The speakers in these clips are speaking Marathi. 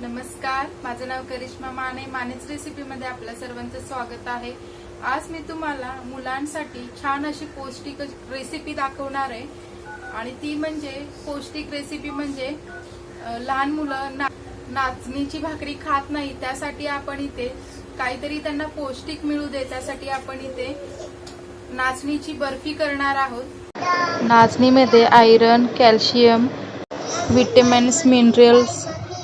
नमस्कार माझं नाव करिश्मा माने. मानेच रेसिपीमध्ये आपल्या सर्वांचं स्वागत आहे. आज मी तुम्हाला मुलांसाठी छान अशी पौष्टिक रेसिपी दाखवणार आहे. आणि ती म्हणजे पौष्टिक रेसिपी म्हणजे लहान मुलं ना नाचणीची भाकरी खात नाही त्यासाठी आपण इथे काहीतरी त्यांना पौष्टिक मिळू दे त्यासाठी आपण इथे नाचणीची बर्फी करणार आहोत. नाचणीमध्ये आयरन कॅल्शियम विटॅमिन्स मिनरल्स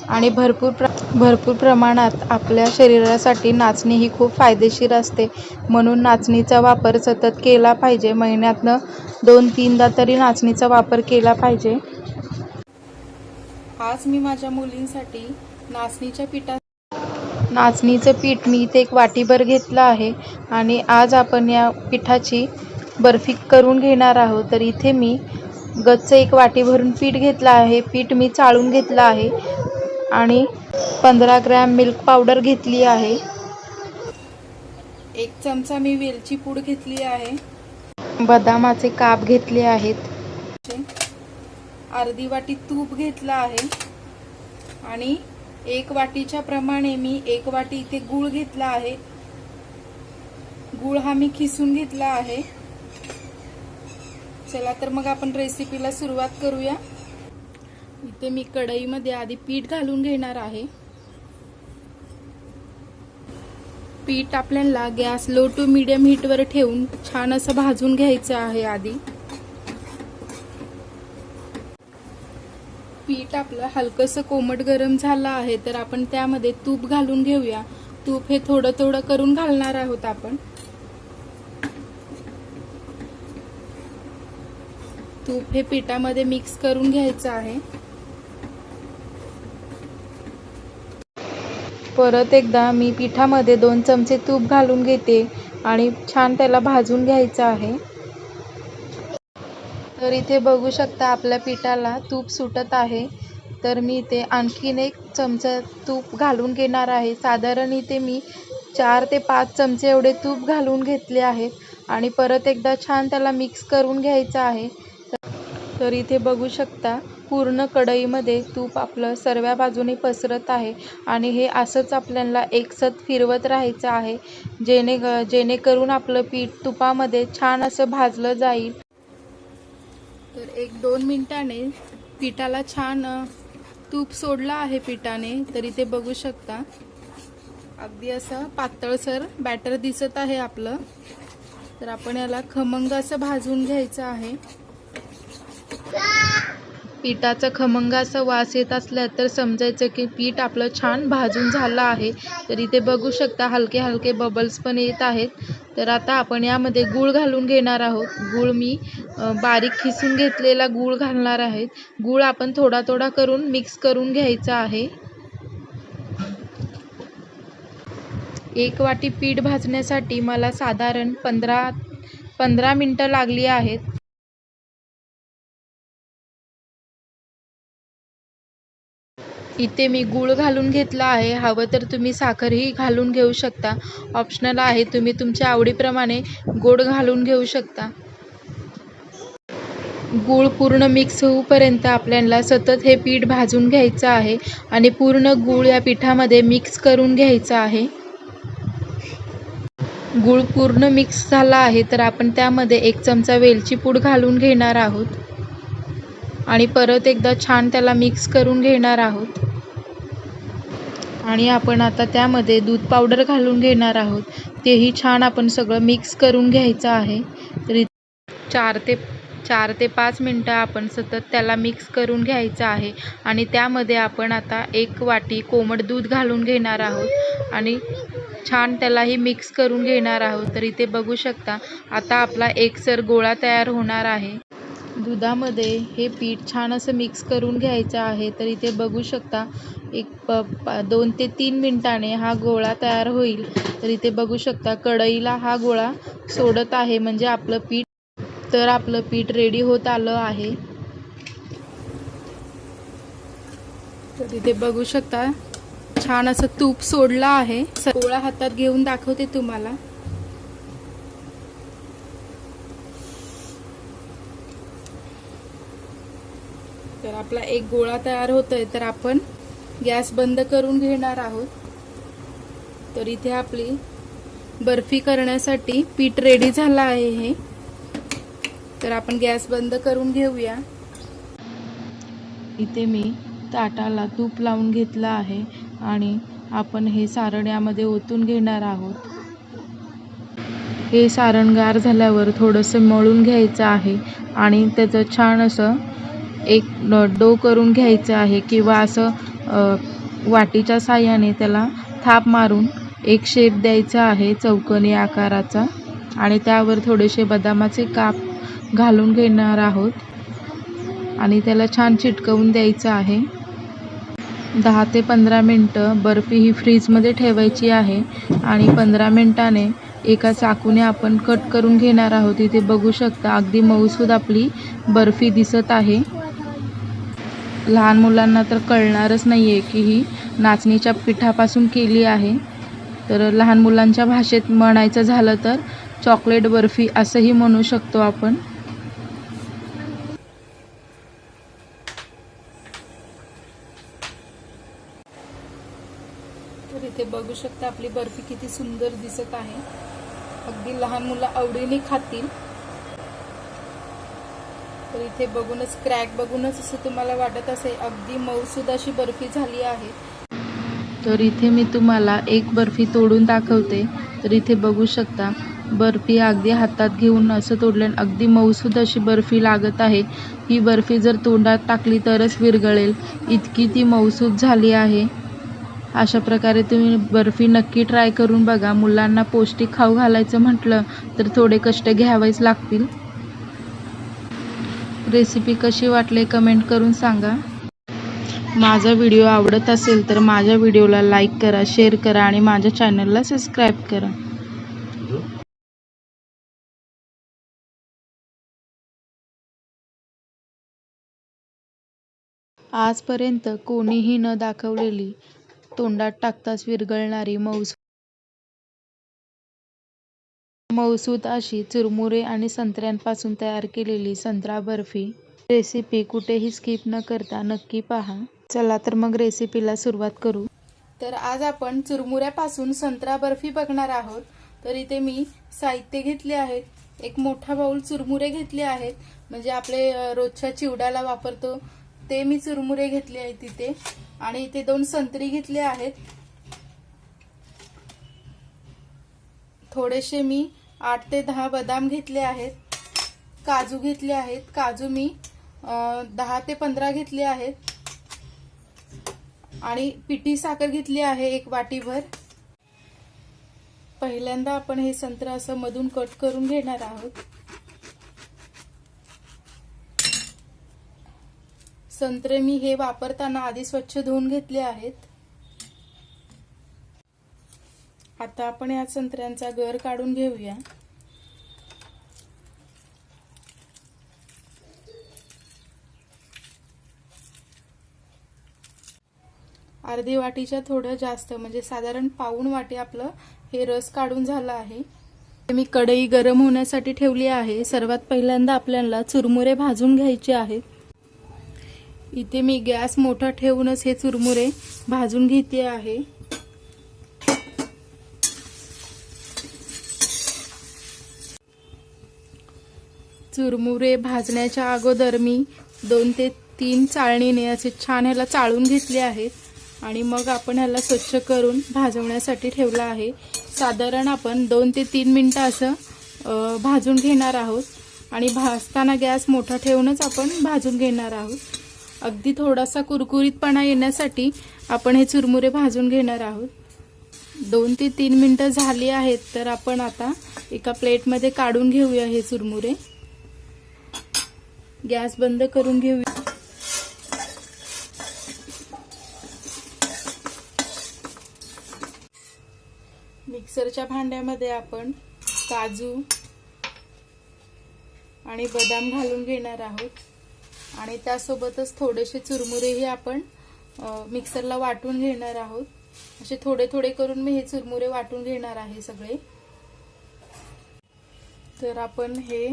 आणि भरपूर प्र भरपूर प्रमाणात आपल्या शरीरासाठी नाचणी ही खूप फायदेशीर असते. म्हणून नाचणीचा वापर सतत केला पाहिजे. महिन्यातनं दोन तीनदा तरी नाचणीचा वापर केला पाहिजे. आज मी माझ्या मुलींसाठी नाचणीच्या पिठा नाचणीचं पीठ मी इथे एक वाटीभर घेतलं आहे. आणि आज आपण या पिठाची बर्फी करून घेणार आहोत. तर इथे मी गच्च एक वाटी भरून पीठ घेतलं आहे. पीठ मी चाळून घेतलं आहे. आणि पंधरा ग्रॅम मिल्क पावडर घेतली आहे. एक चमचा मी वेलची पूड घेतली आहे. बदामाचे काप घेतले आहेत. अर्धी वाटी तूप घेतलं आहे. आणि एक वाटीच्या प्रमाणे मी एक वाटी इथे गूळ घेतला आहे. गूळ हा मी खिसून घेतला आहे. चला तर मग आपण रेसिपीला सुरुवात करूया. इथे मी कढईमध्ये आधी पीठ घालून घेणार आहे. पीठ आपल्याला गॅस लो टू मीडियम हीटवर ठेवून छान असं भाजून घ्यायचं आहे आधी. पीठ आपलं हलकंसं कोमट गरम झालं आहे तर आपण त्यामध्ये तूप घालून घेऊया. तूप हे थोडं थोडं करून घालणार आहोत आपण. तूप हे पिठामध्ये मिक्स करून घ्यायचं आहे. परत एकदा मी पिठामध्ये दोन चमचे तूप घालून घेते आणि छान त्याला भाजून घ्यायचं आहे. तर इथे बघू शकता आपल्या पिठाला तूप सुटत आहे. तर मी इथे आणखीन एक चमचा तूप घालून घेणार आहे. साधारण इथे मी चार ते पाच चमचे एवढे तूप घालून घेतले आहेत आणि परत एकदा छान त्याला मिक्स करून घ्यायचं आहे. तर इथे बघू शकता पूर्ण कढईमध्ये तूप आपलं सर्व बाजूने पसरत आहे. आणि हे असंच आपल्याला एकसत फिरवत राहायचं आहे. जेणे जेणेकरून आपलं पीठ तुपामध्ये छान असं भाजलं जाईल. तर एक दोन मिनिटाने पिठाला छान तूप सोडलं आहे पिठाने तरी ते बघू शकता. अगदी असं पातळसर बॅटर दिसत आहे आपलं. तर आपण याला खमंग असं भाजून घ्यायचं आहे. पिठाचा खमंग असा वास येत असला तर समजायचं की पीठ आपलं छान भाजून झालं आहे. तर इथे बघू शकता हलके हलके बबल्स पण येत आहेत. तर आता आपण यामध्ये गूळ घालून घेणार आहोत. गूळ मी बारीक खिसून घेतलेला गूळ घालणार आहे. गूळ आपण थोडा थोडा करून मिक्स करून घ्यायचा आहे. एक वाटी पीठ भाजण्यासाठी मला साधारण पंधरा पंधरा मिनटं लागली आहेत. इथे मी गूळ घालून घेतला आहे. हवं तर तुम्ही साखरही घालून घेऊ शकता. ऑप्शनल आहे तुम्ही तुमच्या आवडीप्रमाणे गोड घालून घेऊ शकता. गूळ पूर्ण मिक्स होऊपर्यंत आपल्याला सतत हे पीठ भाजून घ्यायचं आहे आणि पूर्ण गूळ या पिठामध्ये मिक्स करून घ्यायचं आहे. गूळ पूर्ण मिक्स झाला आहे तर आपण त्यामध्ये एक चमचा वेलची पूड घालून घेणार आहोत. आणि परत एकदा छान त्याला मिक्स करून घेणार आहोत. आणि आपण आता त्यामध्ये दूध पावडर घालून घेणार आहोत. तेही छान आपण सगळं मिक्स करून घ्यायचं आहे. तरी चार ते चार ते पाच मिनटं आपण सतत त्याला मिक्स करून घ्यायचं आहे. आणि त्यामध्ये आपण आता एक वाटी कोमट दूध घालून घेणार आहोत. आणि छान त्यालाही मिक्स करून घेणार आहोत. तर इथे बघू शकता आता आपला एकसर गोळा तयार होणार आहे. दुधामध्ये हे पीठ छान असं मिक्स करून घ्यायचं आहे तर इथे बघू शकता एक प दोन ते तीन मिनटाने हा गोळा तयार होईल. तर इथे बघू शकता कढईला हा गोळा सोडत आहे म्हणजे आपलं पीठ तर आपलं पीठ रेडी होत आलं आहे. तर इथे बघू शकता छान असं तूप सोडलं आहे. गोळा हातात घेऊन दाखवते तुम्हाला. तर आपला एक गोळा तयार होतोय तर आपण गॅस बंद करून घेणार आहोत. तर इथे आपली बर्फी करण्यासाठी पीठ रेडी झालं आहे हे. तर आपण गॅस बंद करून घेऊया. इथे मी ताटाला तूप लावून घेतलं आहे आणि आपण हे सारण यामध्ये ओतून घेणार आहोत. हे सारण गार झाल्यावर थोडंसं मळून घ्यायचं आहे आणि त्याचं छान असं एक डो करून घ्यायचं आहे किंवा असं वाटीच्या साह्याने त्याला थाप मारून एक शेप द्यायचा आहे चौकोनी आकाराचा आणि त्यावर थोडेसे बदामाचे काप घालून घेणार आहोत आणि त्याला छान चिटकवून द्यायचं आहे. दहा ते पंधरा मिनटं बर्फी ही फ्रीजमध्ये ठेवायची आहे आणि पंधरा मिनटाने एका चाकूने आपण कट करून घेणार आहोत. इथे बघू शकता अगदी मऊसूद आपली बर्फी दिसत आहे. लहान मुलांना तर कळणारच नाही आहे की ही नाचणीच्या पिठापासून केली आहे. तर लहान मुलांच्या भाषेत म्हणायचं झालं तर चॉकलेट बर्फी असंही म्हणू शकतो आपण. तर इथे बघू शकता आपली बर्फी किती सुंदर दिसत आहे. अगदी लहान मुलं आवडीने खातील. तर इथे बघूनच क्रॅक बघूनच असं तुम्हाला वाटत असेल अगदी मऊसूद अशी बर्फी झाली आहे. तर इथे मी तुम्हाला एक बर्फी तोडून दाखवते. तर इथे बघू शकता बर्फी अगदी हातात घेऊन असं तोडलं अगदी मऊसूद अशी बर्फी लागत आहे. ही बर्फी जर तोंडात टाकली तरच विरगळेल इतकी ती मऊसूद झाली आहे. अशा प्रकारे तुम्ही बर्फी नक्की ट्राय करून बघा. मुलांना पौष्टिक खाऊ घालायचं म्हटलं तर थोडे कष्ट घ्यावेच लागतील. रेसिपी कशी वाटली कमेंट करून सांगा. माझा व्हिडिओ आवडत असेल तर माझ्या व्हिडिओला लाईक करा शेअर करा आणि माझ्या चॅनलला सबस्क्राईब करा. आजपर्यंत कोणीही न दाखवलेली तोंडात टाकताच विरघळणारी मौज. मौसूद अशी चुरमुरे आणि संत्र्यांपासून तयार केलेली संत्रा बर्फी. रेसिपी कुठेही स्किप न करता नक्की पहा. चला तर मग रेसिपीला सुरुवात करू. तर आज आपण चुरमुऱ्यापासून संत्रा बर्फी बघणार आहोत. तर इथे मी साहित्य घेतले आहेत. एक मोठा बाऊल चुरमुरे घेतले आहेत. म्हणजे आपले रोजच्या चिवड्याला वापरतो ते मी चुरमुरे घेतले आहेत तिथे आणि इथे दोन संत्री घेतले आहेत. थोडेसे मी आठ ते दहा बदाम घेतले आहेत. काजू घेतले आहेत. काजू मी दहा ते पंधरा घेतले आहेत. आणि पिठी साखर घेतली आहे एक वाटीभर. पहिल्यांदा आपण हे संत्र असं मधून कट करून घेणार आहोत. संत्रे मी हे वापरताना आधी स्वच्छ धुवून घेतले आहेत. आता आपण या संत्र्यांचा गर काढून घेऊया. अर्धी वाटीच्या थोडं जास्त म्हणजे साधारण पाऊण वाटी आपलं हे रस काढून झालं आहे. मी कढई गरम होण्यासाठी ठेवली आहे. सर्वात पहिल्यांदा आपल्याला चुरमुरे भाजून घ्यायचे आहेत. इथे मी गॅस मोठा ठेवूनच हे चुरमुरे भाजून घेते आहे. चुरमुरे भाजण्याच्या अगोदर मी दोन ते तीन चाळणीने असे छान ह्याला चाळून घेतले आहेत. आणि मग आपण ह्याला स्वच्छ करून भाजवण्यासाठी ठेवलं आहे. साधारण आपण दोन ते तीन मिनटं असं भाजून घेणार आहोत. आणि भाजताना गॅस मोठा ठेवूनच आपण भाजून घेणार आहोत. अगदी थोडासा कुरकुरीतपणा येण्यासाठी आपण हे चुरमुरे भाजून घेणार आहोत. दोन ते तीन मिनटं झाली आहेत तर आपण आता एका प्लेटमध्ये काढून घेऊया हे चुरमुरे. गॅस बंद करून घेऊया मिक्सरच्या भांड्यामध्ये आपण काजू आणि बदाम घालून घेणार आहोत. आणि त्यासोबतच थोडेसे चुरमुरेही आपण मिक्सरला वाटून घेणार आहोत. असे थोडे थोडे करून मी हे चुरमुरे वाटून घेणार आहे सगळे. तर आपण हे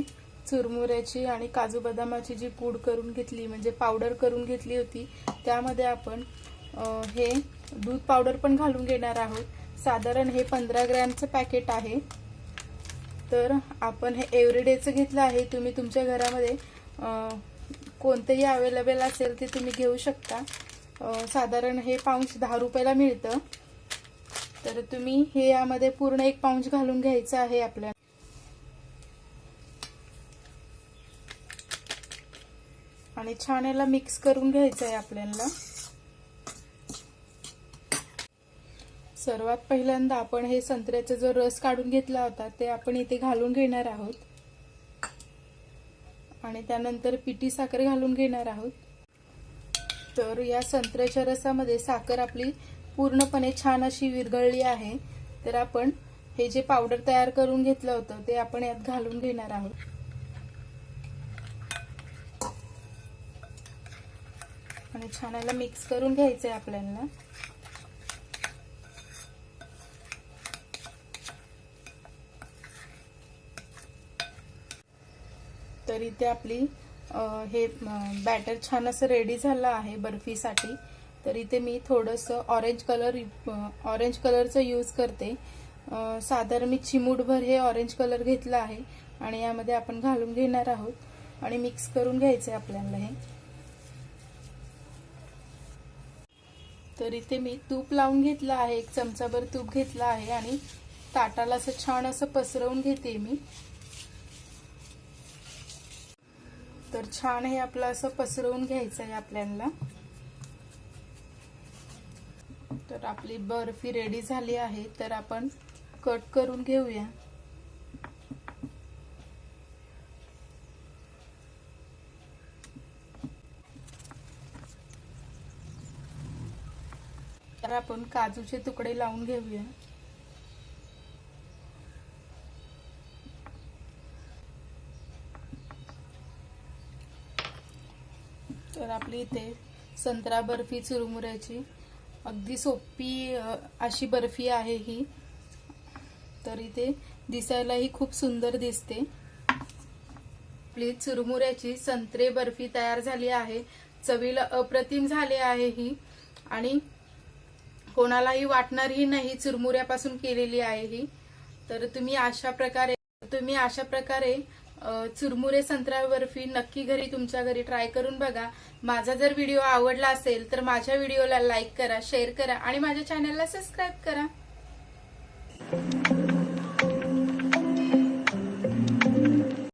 चुरमुऱ्याची आणि काजू बदामाची जी पूड करून घेतली म्हणजे पावडर करून घेतली होती त्यामध्ये आपण हे दूध पावडर पण घालून घेणार आहोत. साधारण हे पंधरा ग्रॅमचं पॅकेट आहे. तर आपण हे एव्हरीडेचं घेतलं आहे. तुम्ही तुमच्या घरामध्ये कोणतंही अवेलेबल असेल ते तुम्ही घेऊ शकता. साधारण हे पाऊंच दहा रुपयाला मिळतं. तर तुम्ही हे यामध्ये पूर्ण एक पाऊंच घालून घ्यायचं आहे आपल्याला आणि छान याला मिक्स करून घ्यायचं आहे आपल्याला. सर्वात पहिल्यांदा आपण हे संत्र्याचा जो रस काढून घेतला होता ते आपण इथे घालून घेणार आहोत. आणि त्यानंतर पिठी साखर घालून घेणार आहोत. तर या संत्र्याच्या रसामध्ये साखर आपली पूर्णपणे छान अशी विरघळली आहे. तर आपण हे जे पावडर तयार करून घेतलं होतं ते आपण यात घालून घेणार आहोत. आणि छान याला मिक्स करून घ्यायचं आहे आपल्याला. तर इथे आपली हे बॅटर छान असं रेडी झालं आहे बर्फीसाठी. तर इथे मी थोडंसं ऑरेंज कलर ऑरेंज कलरचं यूज करते. साधारण मी चिमूटभर हे ऑरेंज कलर घेतला आहे आणि यामध्ये आपण घालून घेणार आहोत. आणि मिक्स करून घ्यायचं आहे आपल्याला हे. तर इथे मी तूप लावून घेतलं आहे एक चमचाभर तूप घेतलं आहे आणि ताटाला असं छान असं पसरवून घेते मी. तर छान हे आपलं असं पसरवून घ्यायचं आहे आपल्याला तर आपली बर्फी रेडी झाली आहे तर आपण कट करून घेऊया तर आपण काजूचे तुकडे लावून घेऊया. तर आपली इथे संत्रा बर्फी चुरमुऱ्याची. अगदी सोपी अशी बर्फी आहे ही. तर इथे दिसायलाही खूप सुंदर दिसते. आपली चुरमुऱ्याची संत्रे बर्फी तयार झाली आहे. चवीला अप्रतिम झाली आहे ही. आणि कोणालाही वाटणारही नाही चुरमुऱ्यापासून केलेली आहे ही. तर तुम्ही अशा प्रकारे तुम्ही अशा प्रकारे चुरमुरे संत्रा बर्फी नक्की घरी तुमच्या घरी ट्राय करून बघा. माझा जर व्हिडिओ आवडला असेल तर माझ्या व्हिडिओला लाईक करा शेअर करा आणि माझ्या चॅनलला सबस्क्राईब करा.